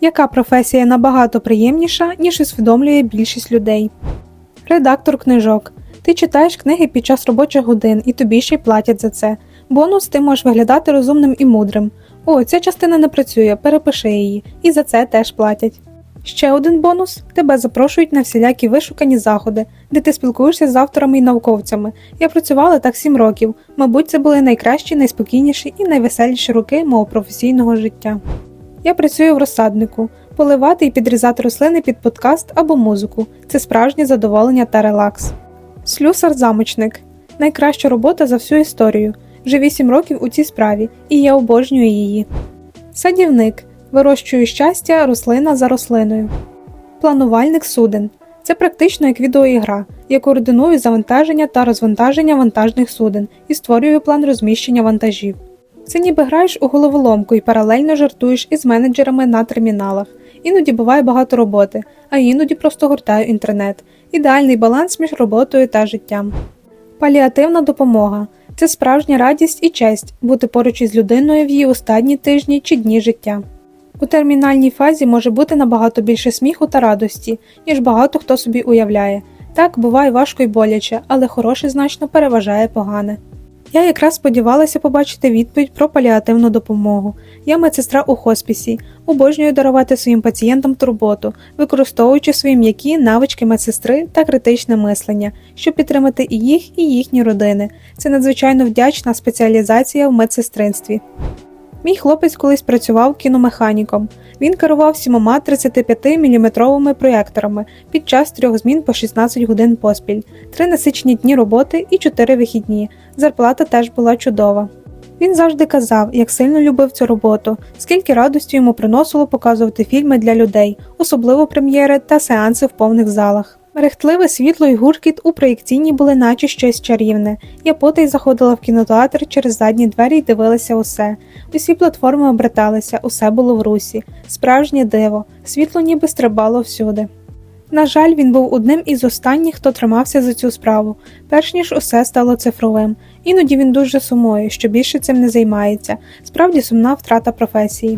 Яка професія набагато приємніша, ніж усвідомлює більшість людей? Редактор книжок. Ти читаєш книги під час робочих годин, і тобі ще й платять за це. Бонус ти можеш виглядати розумним і мудрим. О, ця частина не працює, перепиши її, і за це теж платять. Ще один бонус тебе запрошують на всілякі вишукані заходи, де ти спілкуєшся з авторами і науковцями. Я працювала так сім років. Мабуть, це були найкращі, найспокійніші і найвеселіші роки мого професійного життя. Я працюю в розсаднику. Поливати і підрізати рослини під подкаст або музику це справжнє задоволення та релакс. Слюсар-замочник найкраща робота за всю історію. Вже 8 років у цій справі, і я обожнюю її. Садівник вирощую щастя рослина за рослиною. Планувальник суден це практично як відеоігра. Я координую завантаження та розвантаження вантажних суден і створюю план розміщення вантажів. Це ніби граєш у головоломку і паралельно жартуєш із менеджерами на терміналах. Іноді буває багато роботи, а іноді просто гортаю інтернет. Ідеальний баланс між роботою та життям. Паліативна допомога це справжня радість і честь бути поруч із людиною в її останні тижні чи дні життя. У термінальній фазі може бути набагато більше сміху та радості, ніж багато хто собі уявляє. Так буває важко й боляче, але хороше значно переважає погане. Я якраз сподівалася побачити відповідь про паліативну допомогу. Я медсестра у хоспісі, обожнюю дарувати своїм пацієнтам турботу, використовуючи свої м'які навички медсестри та критичне мислення, щоб підтримати і їх, і їхні родини. Це надзвичайно вдячна спеціалізація в медсестринстві. Мій хлопець колись працював кіномеханіком. Він керував сімома 35-мм проєкторами під час трьох змін по 16 годин поспіль, три насичені дні роботи і чотири вихідні. Зарплата теж була чудова. Він завжди казав, як сильно любив цю роботу, скільки радості йому приносило показувати фільми для людей, особливо прем'єри та сеанси в повних залах. Мерехтливе світло і гуркіт у проєкційній були наче щось чарівне. Я потай заходила в кінотеатр через задні двері й дивилася усе. Усі платформи оберталися, усе було в русі. Справжнє диво, світло ніби стрибало всюди. На жаль, він був одним із останніх, хто тримався за цю справу, перш ніж усе стало цифровим. Іноді він дуже сумує, що більше цим не займається. Справді сумна втрата професії.